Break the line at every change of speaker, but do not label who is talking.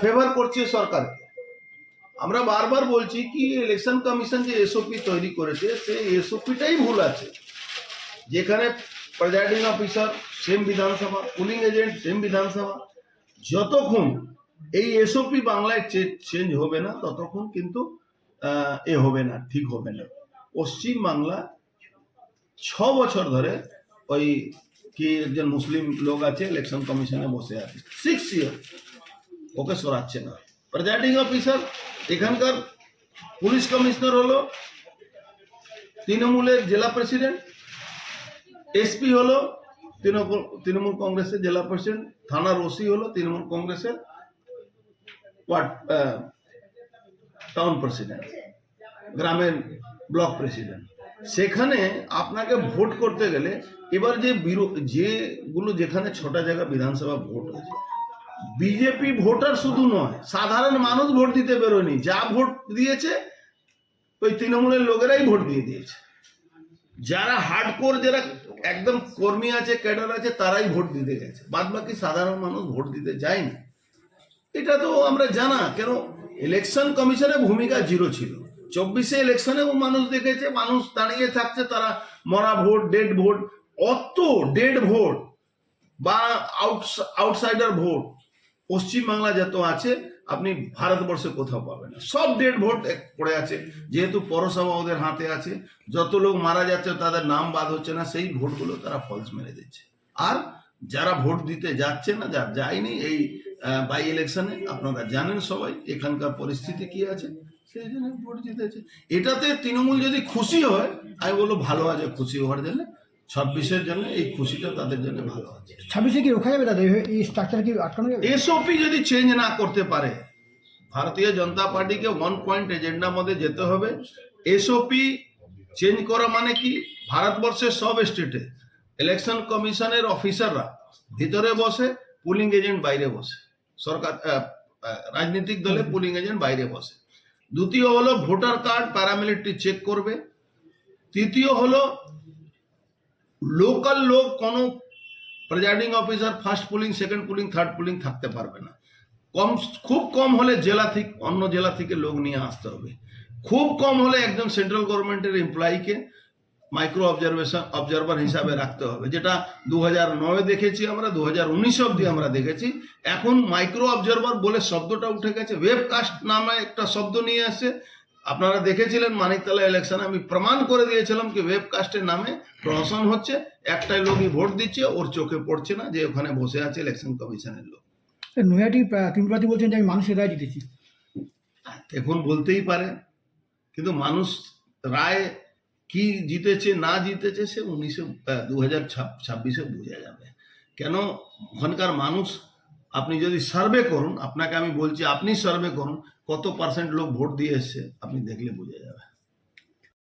Favour করছে সরকারকে। আমরা বারবার বলছি কি ইলেকশন কমিশন যে এসওপি তৈরি করেছে, সেই এসওপিটাই ভুল আছে। যেখানে presiding officer same Vidhan Sabha polling agent same Vidhan Sabha, যতক্ষণ এই এসওপি বাংলায় চেঞ্জ হবে না, ততক্ষণ কিন্তু এ হবে না, ঠিক হবে না। পশ্চিম বাংলা ছ বছর ধরে ওই কি একজন মুসলিম লোক আছে ইলেকশন কমিশনে বসে আছে। সিক্স ইয়ার ওকে সরাচ্ছে না। প্রেজাইডিং অফিসার এখানকার পুলিশ কমিশনার হলো তৃণমূলের জেলা প্রেসিডেন্ট এসপি হলো তৃণমূল কংগ্রেসের জেলা প্রেসিডেন্ট থানার ওসি হলো তৃণমূল কংগ্রেসের ওয়ার্ড টাউন প্রেসিডেন্ট গ্রামের ব্লক প্রেসিডেন্ট সেখানে আপনাকে ভোট করতে গেলে এবার যে যেগুলো যেখানে ছটা জায়গা বিধানসভা ভোট হয়েছে বিজেপি ভোটার শুধু নয়, সাধারণ মানুষ ভোট দিতে বেরোয়নি। যা ভোট দিয়েছে, ওই তৃণমূলের লোকেরাই ভোট দিয়ে দিয়েছে। যারা হার্ডকোর যারা একদম কর্মী আছে ক্যাডার আছে, তারাই ভোট দিতে গেছে। বাদ বাকি সাধারণ মানুষ ভোট দিতে যায়নি। এটা তো আমরা জানা, কেন ইলেকশন কমিশনের ভূমিকা জিরো ছিল। চব্বিশে ইলেকশনেও মানুষ দেখেছে, মানুষ দাঁড়িয়ে থাকছে, তারা মরা ভোট ডেড ভোট, অত ডেড ভোট বা আউটসাইডার ভোট। পশ্চিমবাংলা যত আছে, আপনি ভারতবর্ষে কোথাও পাবেন না। সব ডেড ভোট পড়ে আছে। যেহেতু পৌরসভা ওদের হাতে আছে, যত লোক মারা যাচ্ছে তাদের নাম বাদ হচ্ছে না, সেই ভোটগুলো তারা ফলস মেরে দিচ্ছে। আর যারা ভোট দিতে যাচ্ছে না, যার যায়নি, এই বাই ইলেকশনে আপনারা জানেন সবাই এখানকার পরিস্থিতি কি আছে, সেই জন্য ভোট জিতেছে। এটাতে তৃণমূল যদি খুশি হয়, আমি বলব ভালো আছে খুশি হওয়ার জন্য। ছাব্বিশের জন্য এই খুশিটা তাদের জন্য ভালো আছে।
ছাব্বিশে কি রোখা যাবে দাদা এই- স্ট্রাকচার কি আটকানো যাবে?
এসওপি যদি চেঞ্জ না করতে পারে ভারতীয় জনতা পার্টিকে ওয়ান পয়েন্ট এজেন্ডার মধ্যে যেতে হবে। এসওপি চেঞ্জ করা মানে কি? ভারতবর্ষের সব স্টেটে ইলেকশন কমিশনের অফিসাররা ভিতরে বসে পুলিং এজেন্ট বাইরে বসে। সরকার রাজনৈতিক দলে পুলিং এজেন্ট বাইরে বসে। দ্বিতীয় হলো ভোটার কার্ড প্যারামিলিটারি চেক করবে। তৃতীয় হলো লোকাল লোক, কোনো presiding officer first polling second polling third polling থাকতে পারবে না। কম, খুব কম হলে জেলা থেকে, অন্য জেলা থেকে লোক নিয়ে আসতে হবে। খুব কম হলে একজন সেন্ট্রাল গভর্নমেন্টের এমপ্লয়িকে মাইক্রো অবজারভেশন অবজারভার হিসাবে রাখতে হবে। যেটা দু হাজার নয় দেখেছি আমরা দু হাজার উনিশ অব্দি আমরা দেখেছি। এখন মাইক্রো অবজারভার বলে শব্দটা উঠে গেছে। ওয়েবকাস্ট নামে একটা শব্দ নিয়ে আসছে আপনারা দেখেছিলেন মানিকতলা ইলেকশনে আমি প্রমাণ করে দিয়েছিলাম কি ওয়েবকাস্টের নামে প্রহসন হচ্ছে একটাই লোকই ভোট দিচ্ছে ওর চোখে পড়ছে না যে ওখানে বসে আছে ইলেকশন কমিশনের লোক।
নৈহাটি তিনপ্রাতি বলছেন যে আমি মানুষের রায় জিতেছি।
এখন বলতেই পারে। কিন্তু মানুষ রায় কি জিতেছে না জিতেছে সে উনিশে দু হাজার ছাব্বিশে বোঝা যাবে। কেন ওখানকার মানুষ আপনি যদি সার্ভে করুন, আপনাকে আমি বলছি, আপনি সার্ভে করুন, কত পার্সেন্ট লোক ভোট দিয়ে এসছে, আপনি দেখলে বোঝা যাবে।